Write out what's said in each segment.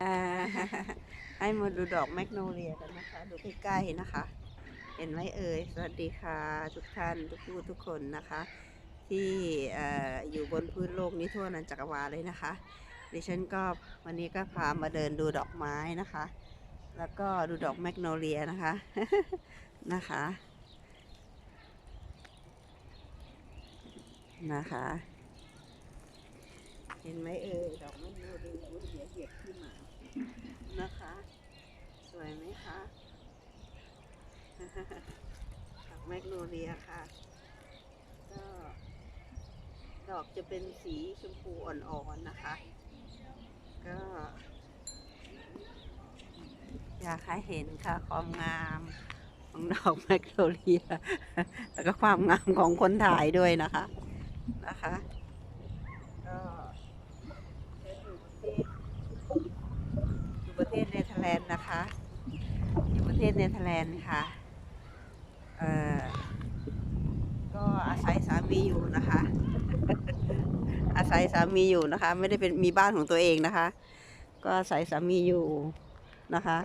อ่าให้มาดูดอกแมกโนเลียกันนะคะ ดูใกล้ๆนะคะ เห็นไหมเอ่ย สวัสดีค่ะ ทุกท่านทุกผู้ทุกคนนะคะ ที่อ่ออยู่บนพื้นโลกนี้ทั่วนันจักรวาลเลยนะคะ ดิฉันก็วันนี้ก็พามาเดินดูดอกไม้นะคะ แล้วก็ดูดอกแมกโนเลียนะคะนะคะนะคะ เห็นไหมเอ่ยดอกแมกโนเลียอุ๊ยเดี๋ยวเหยียบขึ้นมานะคะ สวยไหมคะดอกแมกโนเลียค่ะ ก็ดอกจะเป็นสีชมพูอ่อนๆนะคะ ก็ อยากให้เห็นค่ะความงามของดอกแมกโนเลีย แล้วก็ความงามของคนถ่ายด้วยนะคะนะคะ ก็อยู่ประเทศอยู่ประเทศเนเธอร์แลนด์นะคะ อยู่ ประเทศเนเธอร์แลนด์ค่ะ เอ่อ ก็อาศัยสามีอยู่นะคะ อาศัยสามีอยู่นะคะ ไม่ได้เป็นมีบ้านของตัวเองนะคะ ก็อาศัยสามีอยู่นะคะ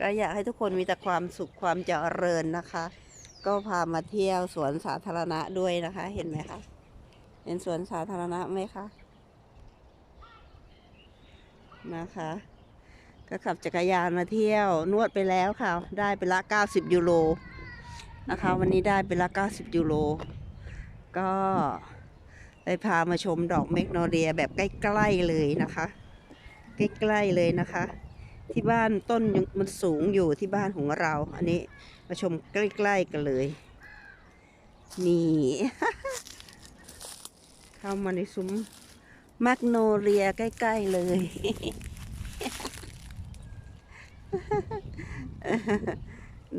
ก็อยากให้ทุกคนมีแต่ความสุขความเจริญนะคะ ก็พามาเที่ยวสวนสาธารณะด้วยนะคะ เห็นไหมคะ เห็นสวนสาธารณะไหมคะ นะคะ ก็ขับจักรยานมาเที่ยวนวดไปแล้วค่ะ ได้ไปละ 90 ยูโรนะคะ วันนี้ได้ไปละ 90 ยูโรก็ได้พามาชมดอกเมกโนเลียแบบใกล้ๆเลยนะคะ ใกล้ๆเลยนะคะ ที่บ้านต้นมันสูงอยู่ที่บ้านของเรา อันนี้มาชมใกล้ๆกันเลย นี่ เข้ามาในซุ้มแมกโนเลียใกล้ ๆ เลย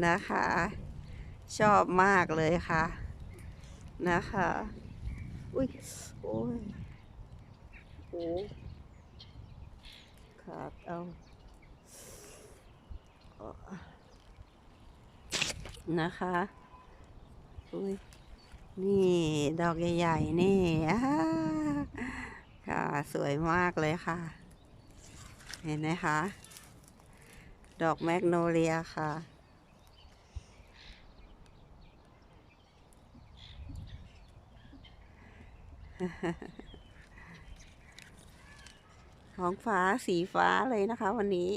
นะคะ ชอบมากเลยค่ะ นะคะ อุ้ย โอ้ยโอ้ขาดเอานะคะ อุ้ย นี่ ดอกใหญ่ๆ นี่ค่ะ สวยมากเลยค่ะ เห็นไหมคะ ดอกแมกโนเลียค่ะ ท้องฟ้าสีฟ้าเลยนะคะ วันนี้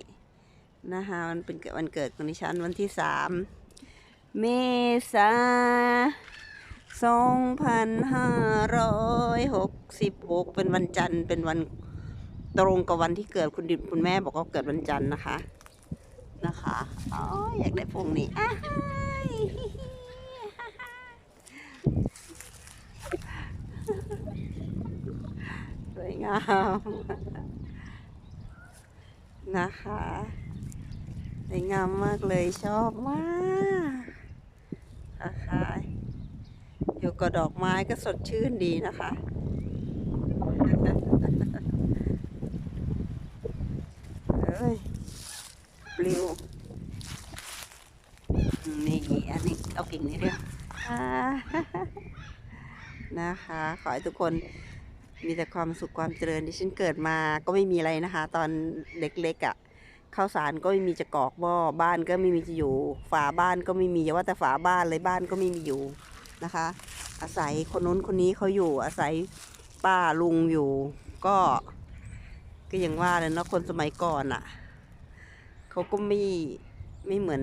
นะคะมันเป็นวันเกิดของดิฉันวันที่สามเมษาสองพันห้าร้อยหกสิบหกเป็นวันจันทร์เป็นวันตรงกับวันที่เกิดคุณดิคุณแม่บอกว่าเกิดวันจันทร์นะคะ นะคะอ๋ออยากได้พวงนี้อ้ายสวยงามนะคะสวยงามมากเลยชอบมากนะคะอยู่กับดอกไม้ก็สดชื่นดีนะคะเอ้ย ปลิวนี่อันนี้เอากิ่งนี้เดียวนะคะ ขอให้ทุกคนมีแต่ความสุขความเจริญที่ฉันเกิดมาก็ไม่มีอะไรนะคะ ตอนเล็กๆอะ่ะข้าวสารก็ไม่มีจะกอกหม้อบ้านก็ไม่มีจะอยู่ ฝาบ้านก็ไม่มีอย่าว่าแต่ฝาบ้านเลยบ้านก็ไม่มีอยู่นะคะ อาศัยคนนู้นคนนี้เขาอยู่ อาศัยป้าลุงอยู่ ก็ ก็อย่างว่าเลยเนาะคนสมัยก่อนอะ่ะ เขาก็ไม่ไม่เหมือน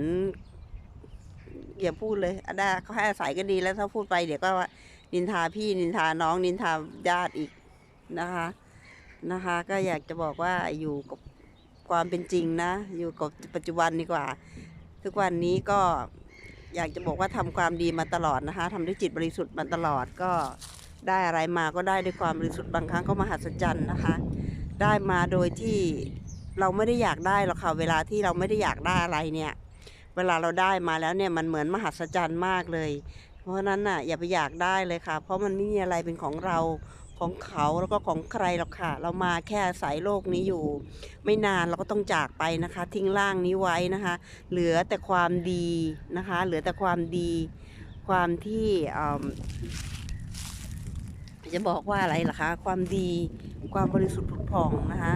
อย่าพูดเลยอาดาเขาให้อาศัยก็ดีแล้วถ้าพูดไปเดี๋ยวก็ว่านินทาพี่นินทาน้องนินทาญาติอีกนะคะนะคะ ก็อยากจะบอกว่าอยู่กับความเป็นจริงนะ อยู่กับปัจจุบันดีกว่า ทุกวันนี้ก็อยากจะบอกว่าทำความดีมาตลอดนะคะทำด้วยจิตบริสุทธิ์มาตลอดก็ได้อะไรมาก็ได้ด้วยความบริสุทธิ์บางครั้งก็มหัศจรรย์นะคะ ได้มาโดยที่ เราไม่ได้อยากได้หรอกค่ะเวลาที่เราไม่ได้อยากได้อะไรเนี่ย เวลาเราได้มาแล้วเนี่ยมันเหมือนมหัศจรรย์มากเลย เพราะนั้นน่ะอย่าไปอยากได้เลยค่ะ เพราะมันไม่มีอะไรเป็นของเราของเขาแล้วก็ของใครหรอกค่ะ เรามาแค่อาศัยโลกนี้อยู่ ไม่นานเราก็ต้องจากไปนะคะ ทิ้งร่างนี้ไว้นะคะ เหลือแต่ความดีนะคะ เหลือแต่ความดี ความที่จะบอกว่าอะไรล่ะคะ ความดีความบริสุทธิ์ผุดผ่องนะคะ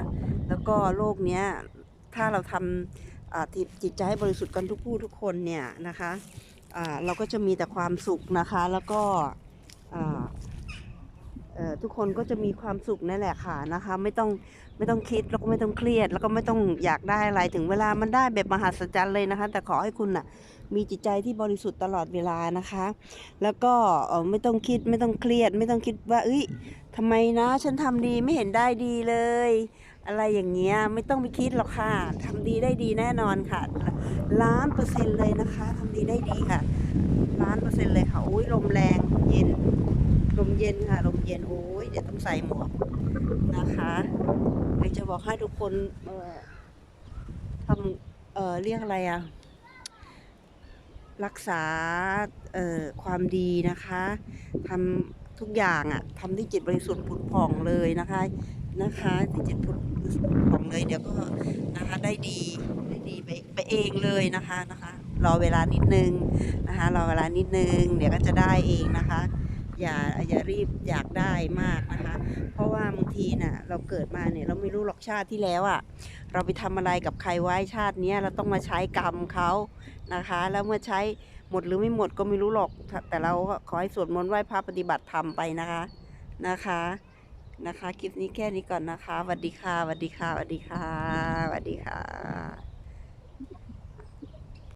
แล้วก็โลกเนี้ยถ้าเราทำจิตใจให้บริสุทธิ์กันทุกผู้ทุกคนเนี่ยนะคะเราก็จะมีแต่ความสุขนะคะแล้วก็ทุกคนก็จะมีความสุขนั่นแหละค่ะนะคะ ไม่ต้องไม่ต้องคิดแล้วก็ไม่ต้องเครียด แล้วก็ไม่ต้องอยากได้อะไรถึงเวลามันได้แบบมหัศจรรย์เลยนะคะ แต่ขอให้คุณน่ะมีจิตใจที่บริสุทธิ์ตลอดเวลานะคะ แล้วก็ไม่ต้องคิดไม่ต้องเครียด ไม่ต้องคิดว่าเอ้ยทำไมนะ ฉันทำดีไม่เห็นได้ดีเลย อะไรอย่างเงี้ยไม่ต้องไปคิดหรอกค่ะทำดีได้ดีแน่นอนค่ะ ล้านเปอร์เซ็นต์เลยนะคะทำดีได้ดีค่ะ ล้านเปอร์เซ็นต์เลยค่ะโอ้ยลมแรงเย็น ลมเย็นค่ะ ลมเย็นโอ้ยเดี๋ยวต้องใส่หมวกนะคะเดี๋ยวจะบอกให้ทุกคนเออทำเออเรียกอะไรอะรักษาเอ่อความดีนะคะทำทุกอย่างอะทำที่จิตบริสุทธิ์ผุดผ่องเลยนะคะ นะคะที่จิตผุดผ่องเลยเดี๋ยวก็นะคะได้ดีได้ดีไปไปเองเลยนะคะนะคะรอเวลานิดนึงนะคะรอเวลานิดนึง เดี๋ยวก็จะได้เองนะคะ อย่าอย่ารีบอยากได้มากนะคะ เพราะว่าบางทีน่ะเราเกิดมาเนี่ยเราไม่รู้หรอกชาติที่แล้วอะ่ะเราไปทำอะไรกับใครไว้ชาตินี้เราต้องมาใช้กรรมเขานะคะ แล้วเมื่อใช้หมดหรือไม่หมดก็ไม่รู้หรอก แต่เราขอให้สวดมนต์ไหว้พระปฏิบัติธรรมไปนะคะนะคะ นะคะ คลิปนี้แค่นี้ก่อนนะคะสวัสดีค่ะสวัสดีค่ะสวัสดีค่ะสวัสดีค่ะ